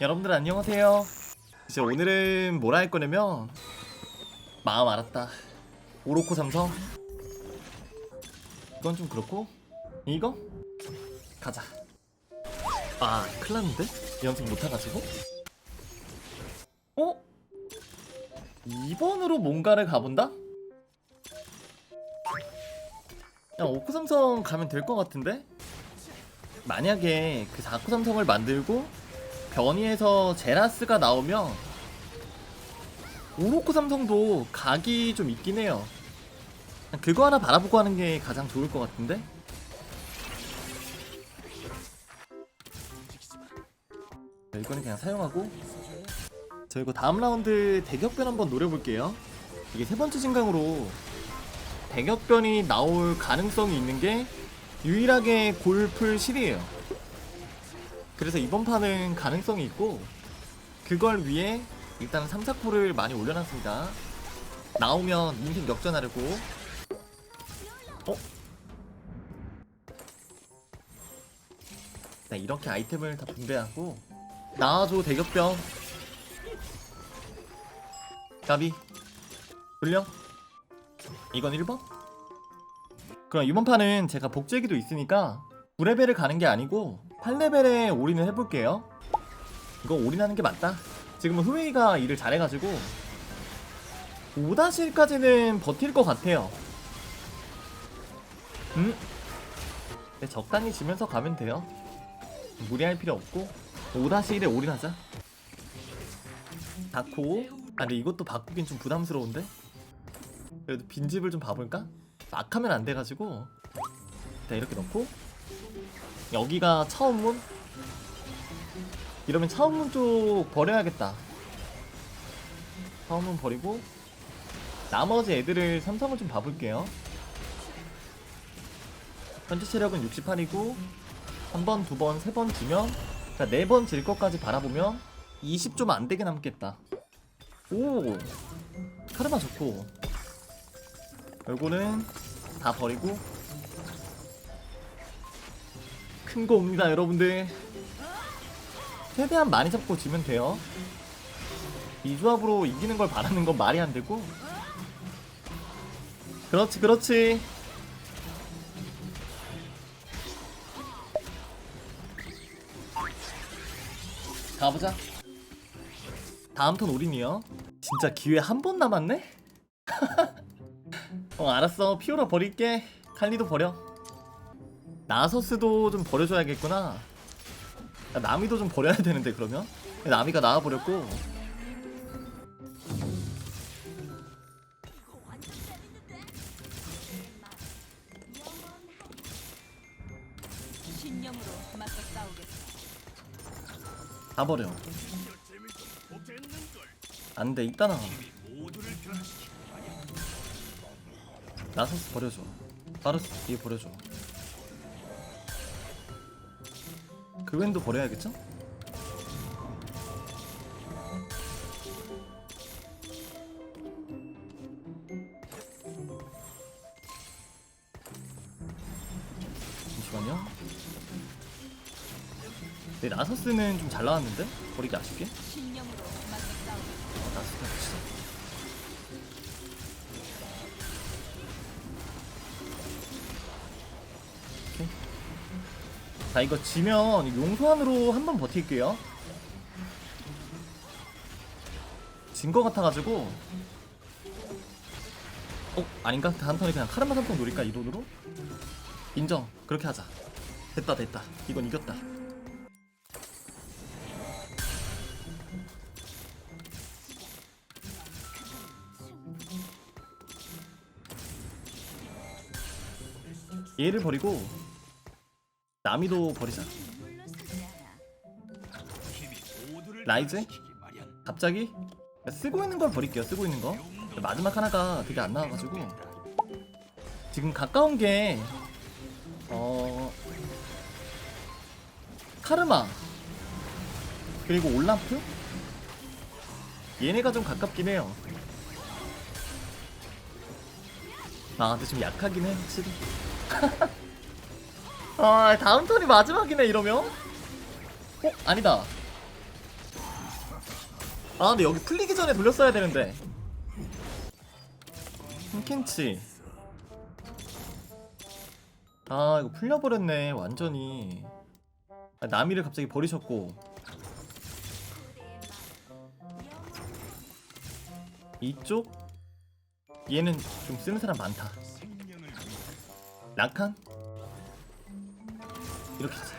여러분들 안녕하세요. 이제 오늘은 뭐라 할 거냐면 마음 알았다. 오로코 삼성. 이건 좀 그렇고 이거 가자. 아 큰일났는데 연습 못해가지고. 어? 2번으로 뭔가를 가본다? 야 오코 삼성 가면 될 것 같은데? 만약에 그 4코 삼성을 만들고 변이에서 제라스가 나오면 오로코 삼성도 각이 좀 있긴 해요. 그거 하나 바라보고 하는 게 가장 좋을 것 같은데? 자, 이거는 그냥 사용하고 저 이거 다음 라운드 대격변 한번 노려볼게요. 이게 세 번째 진강으로 대격변이 나올 가능성이 있는 게 유일하게 골풀 실이에요. 그래서 이번 판은 가능성이 있고 그걸 위해 일단 3, 4코를 많이 올려놨습니다. 나오면 인생 역전하려고. 어? 네, 이렇게 아이템을 다 분배하고 나와줘 대격병. 가비. 돌려. 이건 1번? 그럼 이번 판은 제가 복제기도 있으니까 9레벨을 가는 게 아니고 8레벨에 올인을 해볼게요. 이거 올인하는 게 맞다. 지금은 후웨이가 일을 잘해가지고 5-1까지는 버틸 것 같아요. 음? 네, 적당히 지면서 가면 돼요. 무리할 필요 없고 5-1에 올인하자. 다코. 아 근데 이것도 바꾸긴 좀 부담스러운데? 그래도 빈집을 좀 봐볼까? 막 하면 안 돼가지고. 자 이렇게 넣고 여기가 차원문? 이러면 차원문 쪽 버려야겠다. 차원문 버리고 나머지 애들을 삼성을 좀 봐볼게요. 현재 체력은 68이고 한 번, 두 번, 세 번 지면 그러니까 네번 질 것까지 바라보면 20좀 안 되게 남겠다. 오! 카르마 좋고. 요거는 다 버리고 큰 거 옵니다 여러분들. 최대한 많이 잡고 지면 돼요. 이 조합으로 이기는 걸 바라는 건 말이 안 되고. 그렇지 그렇지. 가보자. 다음 턴 우린이요. 진짜 기회 한 번 남았네? 어 알았어. 피오라 버릴게. 칼리도 버려 나서스도 좀 버려줘야겠구나. 야, 나미도 좀 버려야 되는데 그러면? 나미가 나와버렸고. 다 버려. 안돼 이따 나와 나서스 버려줘. 파르스 뒤에 버려줘 그웬도 버려야겠죠? 잠시만요 네 나서스는 좀 잘 나왔는데? 버리기 아쉽게? 자 이거 지면 용소환으로 한 번 버틸게요 진 거 같아가지고 어? 아닌가? 다음 턴에 그냥 카르마 삼성 노릴까 이 돈으로? 인정 그렇게 하자 됐다 됐다 이건 이겼다 얘를 버리고 나미도 버리자 라이즈? 갑자기? 쓰고 있는 걸 버릴게요 쓰고 있는 거 마지막 하나가 되게 안 나와가지고 지금 가까운 게 어... 카르마 그리고 올라프? 얘네가 좀 가깝긴 해요 아 근데 좀 약하긴 해 확실히 아 다음 턴이 마지막이네 이러면? 어? 아니다. 아 근데 여기 풀리기 전에 돌렸어야 되는데. 킹켄치. 아 이거 풀려버렸네 완전히. 아, 나미를 갑자기 버리셨고. 이쪽? 얘는 좀 쓰는 사람 많다. 라칸 이렇게 하자.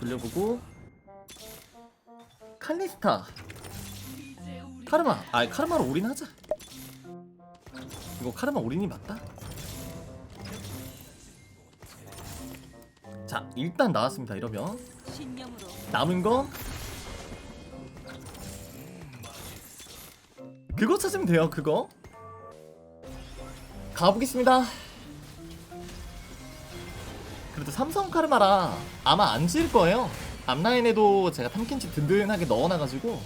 돌려보고. 칼리스타. 카르마. 아 카르마로 올인 하자. 이거 카르마 올인이 맞다? 자 일단 나왔습니다 이러면. 남은 거. 그거 찾으면 돼요 그거 가보겠습니다. 그래도 삼성 카르마라 아마 안 지을 거예요. 앞라인에도 제가 탐켄치 든든하게 넣어놔가지고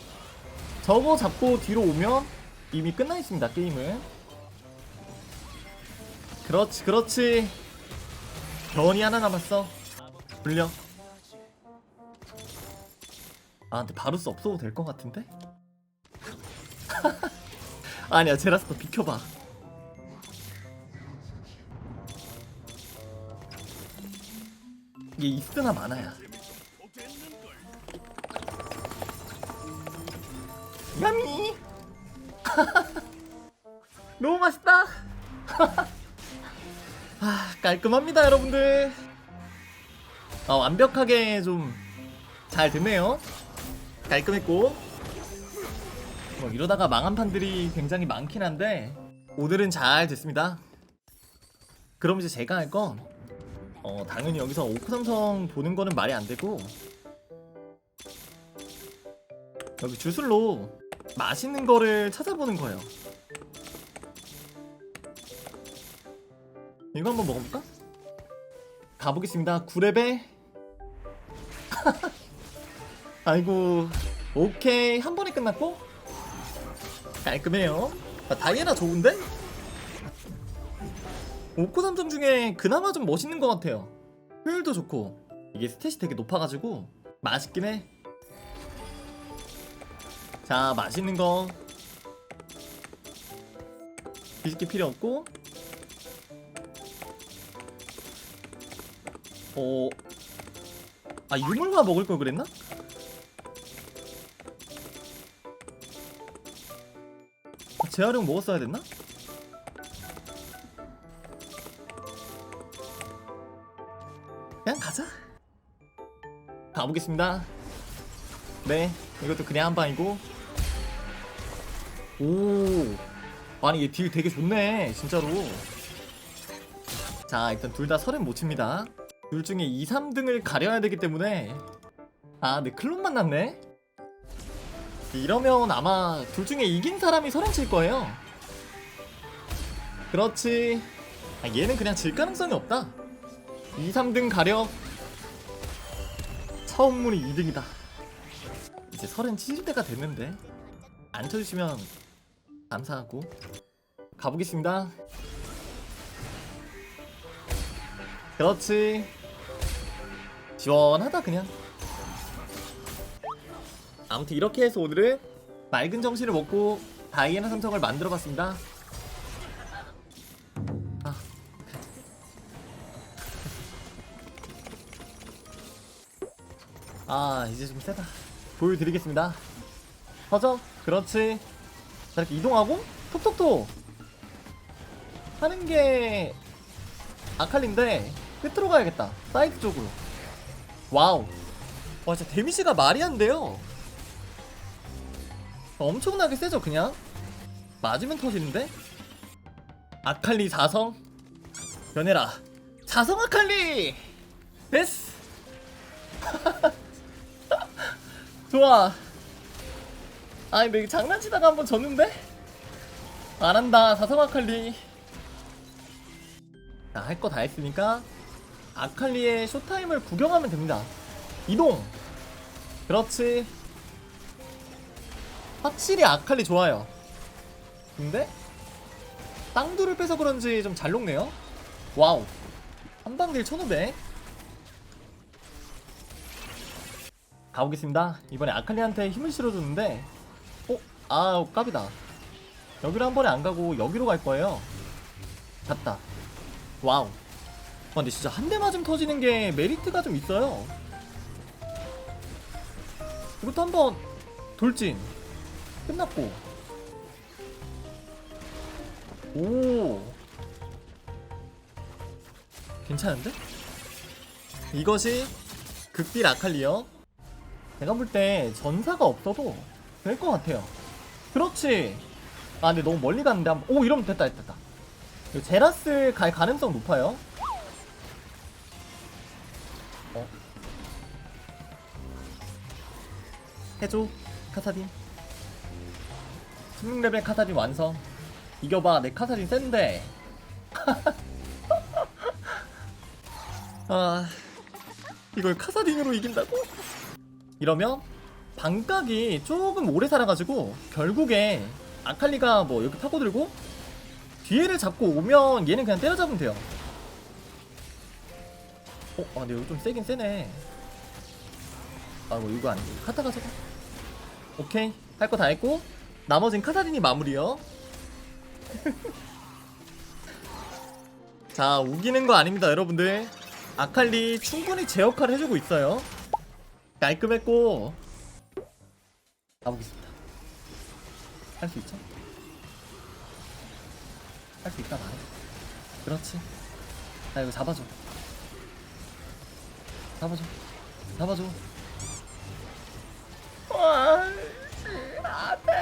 저거 잡고 뒤로 오면 이미 끝나 있습니다 게임은 그렇지 그렇지. 변이 하나 남았어. 불려. 아 근데 바루스 없어도 될 것 같은데? 아니야 제라스터 비켜봐 이게 있으나 마나야. 야미 너무 맛있다! 아 깔끔합니다 여러분들. 아 완벽하게 좀 잘 됐네요. 깔끔했고. 뭐 이러다가 망한 판들이 굉장히 많긴 한데 오늘은 잘 됐습니다. 그럼 이제 제가 할건 어, 당연히 여기서 오크 삼성 보는 거는 말이 안 되고. 여기 주술로 맛있는 거를 찾아보는 거예요. 이거 한번 먹어볼까? 가보겠습니다. 9렙에 아이고 오케이. 한 번에 끝났고? 깔끔해요. 아, 다이애나 좋은데? 오코 삼성 중에 그나마 좀 멋있는 것 같아요. 효율도 좋고 이게 스탯이 되게 높아가지고 맛있긴 해. 자, 맛있는 거. 뒤집기 필요 없고. 어... 아 유물화 먹을 걸 그랬나? 아, 재활용 먹었어야 됐나? 그냥 가자. 가보겠습니다. 네 이것도 그냥 한 방이고. 오 아니 얘 딜 되게 좋네 진짜로. 자 일단 둘다 설은 못 칩니다. 둘 중에 2, 3등을 가려야 되기 때문에. 아 근데 클론 만났네? 이러면 아마 둘 중에 이긴 사람이 설은 칠 거예요. 그렇지. 아, 얘는 그냥 질 가능성이 없다 2, 3등 가려 처음 문이 2등이다. 이제 설은 치실 때가 됐는데 안 쳐주시면 감사하고 가보겠습니다. 그렇지. 시원하다 그냥. 아무튼 이렇게 해서 오늘은 맑은 정신을 먹고 다이애나 삼성을 만들어봤습니다 아 이제 좀 세다. 보여드리겠습니다. 허접 그렇지. 자 이렇게 이동하고 톡톡톡 하는 게 아칼리인데 끝으로 가야겠다. 사이드 쪽으로. 와우. 와 진짜 데미지가 말이 안 돼요. 엄청나게 세죠 그냥? 맞으면 터지는데? 아칼리 4성. 변해라. 4성 아칼리! 됐어 좋아. 아니 근데 이거 장난치다가 한번 졌는데? 안한다 사성 아칼리. 자 할 거 다 했으니까 아칼리의 쇼타임을 구경하면 됩니다. 이동. 그렇지. 확실히 아칼리 좋아요. 근데 땅두를 빼서 그런지 좀 잘 녹네요. 와우. 한방딜 1500 가보겠습니다. 이번에 아칼리한테 힘을 실어줬는데, 어? 아, 깝이다. 여기로 한 번에 안 가고 여기로 갈 거예요. 갔다. 와우. 아, 근데 진짜 한 대 맞으면 터지는 게 메리트가 좀 있어요. 이것도 한번 돌진. 끝났고. 오. 괜찮은데? 이것이 극딜 아칼리요. 내가 볼 때 전사가 없어도 될 것 같아요. 그렇지. 아 근데 너무 멀리 갔는데 한 번 오 이러면 됐다 됐다. 이거 제라스 갈 가능성 높아요. 어. 해줘 카사딘. 16레벨 카사딘 완성. 이겨봐 내 카사딘 센데. 아 이걸 카사딘으로 이긴다고? 이러면 반각이 조금 오래 살아가지고 결국에 아칼리가 뭐 이렇게 파고들고 뒤에를 잡고 오면 얘는 그냥 때려잡으면 돼요. 어, 아 근데 여기 좀 세긴 세네. 아뭐 이거 아니고 카타 가져가. 오케이 할 거 다 했고 나머진 카사딘이 마무리요. 자 우기는 거 아닙니다 여러분들. 아칼리 충분히 제 역할 해주고 있어요. 깔끔했고 가보겠습니다. 할 수 있죠? 할 수 있다 말해. 그렇지. 나 이거 잡아줘. 잡아줘. 잡아줘. 와, 안돼.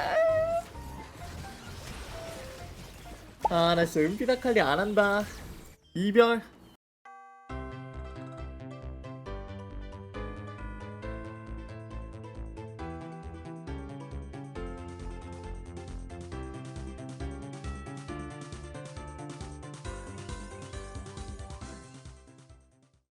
아, 나 진짜 은피다칼리 안 한다. 이별.